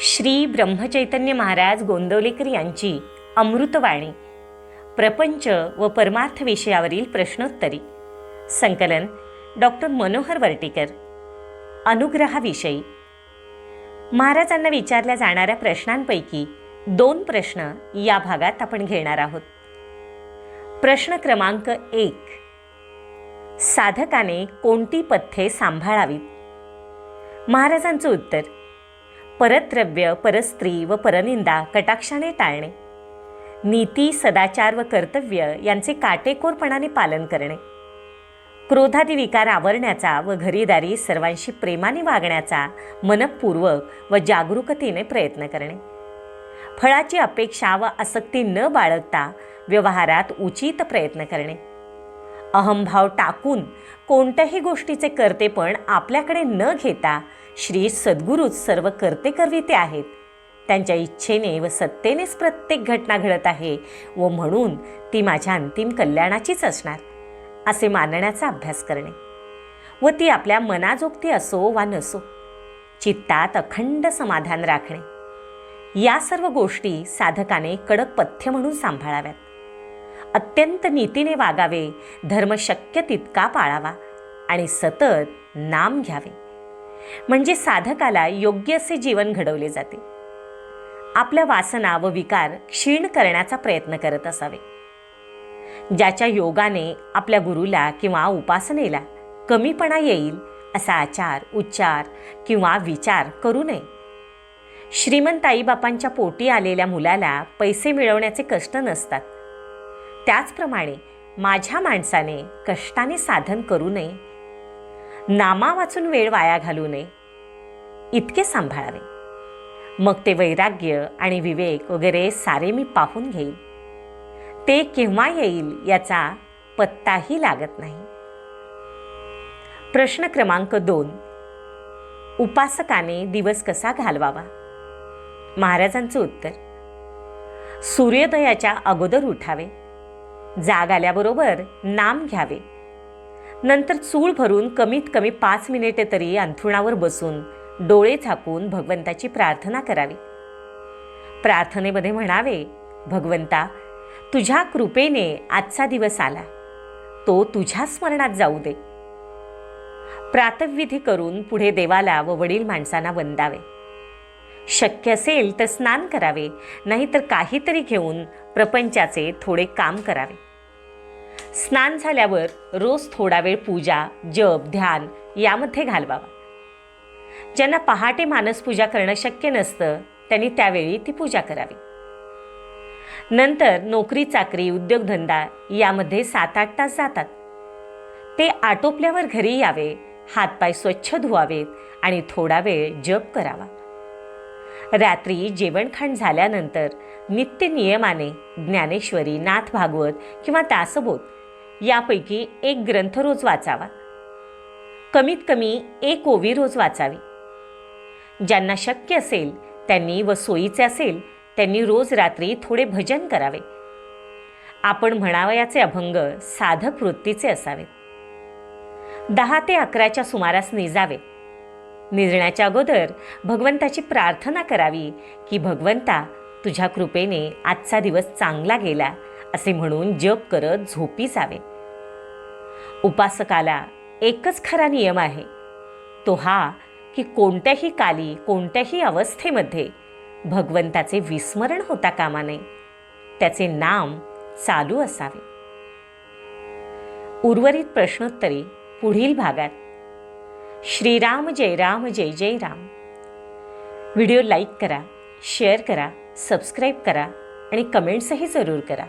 श्री ब्रह्मचैतन्य महाराज गोंदवलेकर यांची अमृतवाणी. प्रपंच व परमार्थ विषयावरील प्रश्नोत्तरी. संकलन डॉक्टर मनोहर वर्टीकर. अनुग्रहाविषयी. महाराजांना विचारल्या जाणाऱ्या प्रश्नांपैकी दोन प्रश्न या भागात आपण घेणार आहोत. प्रश्न क्रमांक एक. साधकाने कोणती पथ्ये सांभाळावीत? महाराजांचं उत्तर. परद्रव्य परस्त्री व परनिंदा कटाक्षाने टाळणे. नीती सदाचार व कर्तव्य यांचे काटेकोरपणाने पालन करणे. क्रोधादी विकार आवरण्याचा व घरीदारी सर्वांशी प्रेमाने वागण्याचा मनपूर्वक व जागरूकतेने प्रयत्न करणे. फळाची अपेक्षा व आसक्ती न बाळगता व्यवहारात उचित प्रयत्न करणे. अहंभाव टाकून कोणत्याही गोष्टीचे कर्तेपण आपल्याकडे न घेता श्री सद्गुरूच सर्व कर्ते करविते आहेत. त्यांच्या इच्छेने व सत्तेनेच प्रत्येक घटना घडत आहे व म्हणून ती माझ्या अंतिम कल्याणाचीच असणार असे मानण्याचा अभ्यास करणे. व ती आपल्या मनाजोगती असो वा नसो चित्तात अखंड समाधान राखणे. या सर्व गोष्टी साधकाने कडक पथ्य म्हणून सांभाळाव्यात. अत्यंत नीतीने वागावे धर्म शक्य तितका पाळावा आणि सतत नाम घ्यावे. म्हणजे साधकाला योग्य असे जीवन घडवले जाते. आपल्या वासना व विकार क्षीण करण्याचा प्रयत्न करत असावे. ज्याच्या योगाने आपल्या गुरुला किंवा उपासनेला कमीपणा येईल असा आचार उच्चार किंवा विचार करू नये. श्रीमंत आईबापांच्या पोटी आलेल्या मुलाला पैसे मिळवण्याचे कष्ट नसतात. त्याचप्रमाणे माझ्या माणसाने कष्टाने साधन करू नये नामा वाचून वेळ वाया घालू नये इतके सांभाळावे. मग ते वैराग्य आणि विवेक वगैरे सारे मी पाहून घेईल ते केव्हा येईल याचा पत्ताही लागत नाही. प्रश्न क्रमांक दोन. उपासकाने दिवस कसा घालवावा? महाराजांचं उत्तर. सूर्योदयाच्या अगोदर उठावे. जाग आल्याबरोबर नाम घ्यावे. नंतर चूळ भरून कमीत कमी पाच मिनिटे तरी अंथरुणावर बसून डोळे झाकून भगवंताची प्रार्थना करावी. प्रार्थनेमध्ये म्हणावे भगवंता तुझ्या कृपेने आजचा दिवस आला. तो तुझ्या स्मरणात जाऊ दे. प्रातविधी करून पुढे देवाला व वडील माणसांना वंदावे. शक्य असेल तर स्नान करावे नाहीतर काहीतरी घेऊन प्रपंचाचे थोडे काम करावे. स्नान झाल्यावर रोज थोडा वेळ पूजा जप ध्यान यामध्ये घालवावा. ज्यांना पहाटे मानसपूजा करणं शक्य नसतं त्यांनी त्यावेळी ती पूजा करावी. नंतर नोकरी चाकरी उद्योगधंदा यामध्ये सात आठ तास जातात. ते आटोपल्यावर घरी यावे हातपाय स्वच्छ धुवावेत आणि थोडा वेळ जप करावा. रात्री जेवणखाण झाल्यानंतर नित्य नियमाने ज्ञानेश्वरी नाथ भागवत किंवा दासबोध यापैकी एक ग्रंथ रोज वाचावा. कमीत कमी एक ओवी रोज वाचावी. ज्यांना शक्य असेल त्यांनी व सोयीचे असेल त्यांनी रोज रात्री थोडे भजन करावे. आपण म्हणावयाचे अभंग साधक वृत्तीचे असावेत दहा ते अकराच्या सुमारास निजावे. निजण्याच्या अगोदर भगवंताची प्रार्थना करावी की भगवंता तुझ्या कृपेने आजचा दिवस चांगला गेला असे म्हणून जप करत झोपी जावे उपासकाला एकच खरा नियम आहे. तो हा की कोणत्याही काली कोणत्याही अवस्थेमध्ये भगवंताचे विस्मरण होता कामा नये. त्याचे नाम चालू असावे. उर्वरित प्रश्नोत्तरी पुढील भागात. श्रीराम जय राम जय जय राम. व्हिडिओ लाईक करा शेअर करा सबस्क्राईब करा आणि कमेंट्सही जरूर करा.